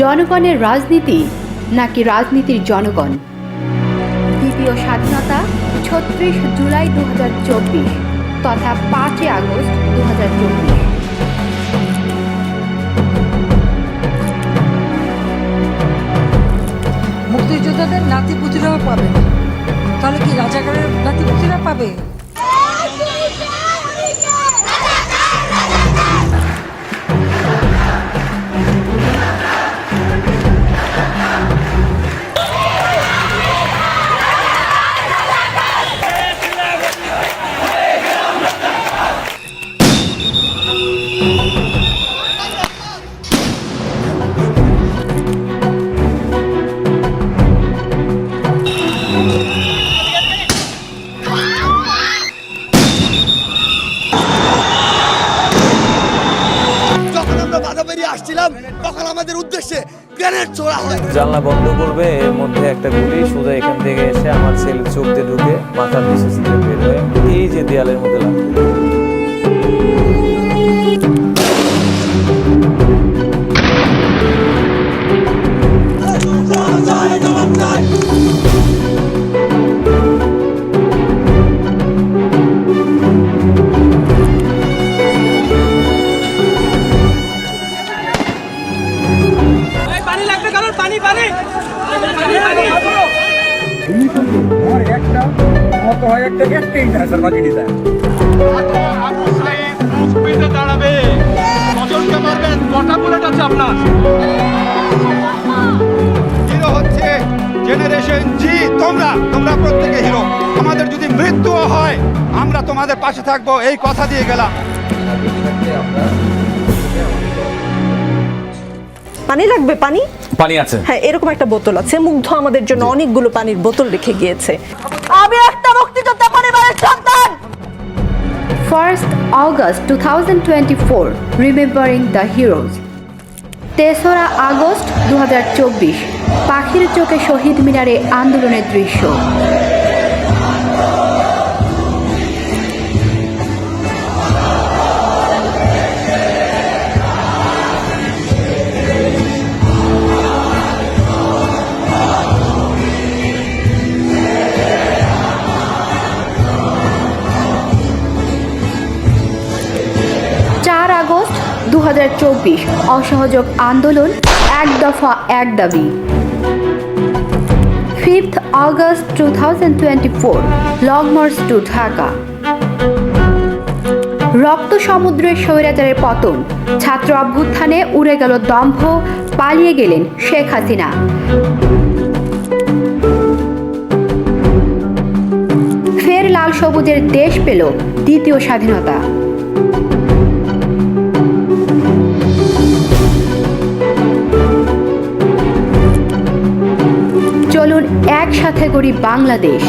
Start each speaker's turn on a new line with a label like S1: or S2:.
S1: জনগণের রাজনীতি নাকি রাজনীতির জনগণ? দ্বিতীয় স্বাধীনতা ছত্রিশ জুলাই দু হাজার চব্বিশ তথা পাঁচই আগস্ট দু হাজার চব্বিশ।
S2: মুক্তিযোদ্ধাদের নাতিপুতিরাও পাবে। তাহলে কি রাজাকারের নাতিপুতিরা পাবে?
S3: আসছিলাম, তখন আমাদের উদ্দেশ্যে গ্রেনেড ছোড়া হয়।
S4: জানলা বন্ধ করবে, এর মধ্যে একটা গুলি সোজা এখান থেকে এসে আমার ছেলে চোখ দিয়ে ঢুকে মাথার নিচে বের হয়ে এই যে দেয়ালের মধ্যে লাগবে।
S5: পানি পানি। পানি পানি পানি
S6: और একটা মত হয় একটা একটাই না স্যার বাকি দিতে?
S7: আবু সাইদ মুখপিতে দাঁড়াবে কজনকে মারবেন কটা বুলেট আছে আপনার হিরো হচ্ছে জেনারেশন জি তোমরা তোমরা প্রত্যেকে হিরো। আমাদের যদি মৃত্যুও হয় আমরা তোমাদের পাশে থাকব এই কথা দিয়ে গেলাম।
S8: পানি লাগবে? পানি?
S4: পানি আছে।
S8: হ্যাঁ এরকম একটা বোতল আছে। মুগ্ধ আমাদের জন্য অনেকগুলো পানির বোতল রেখে গিয়েছে। আমি একটা মুক্তিযোদ্ধা পরিবারের সন্তান!
S1: First August two thousand twenty four remembering the heroes তেসরা আগস্ট দু হাজার চব্বিশ পাখির চোখে শহীদ মিনারে আন্দোলনের দৃশ্য। আগস্ট দু অসহযোগ আন্দোলন এক দফা, এক দাবি। Fifth August two thousand twenty four march to Dhaka. রক্ত সমুদ্রের স্বৈরাচারের পতন, ছাত্র অভ্যুত্থানে উড়ে গেল দম্ভ, পালিয়ে গেলেন শেখ হাসিনা। ফের লাল সবুজের দেশ পেল দ্বিতীয় স্বাধীনতা। চলুন একসাথে করি বাংলাদেশ।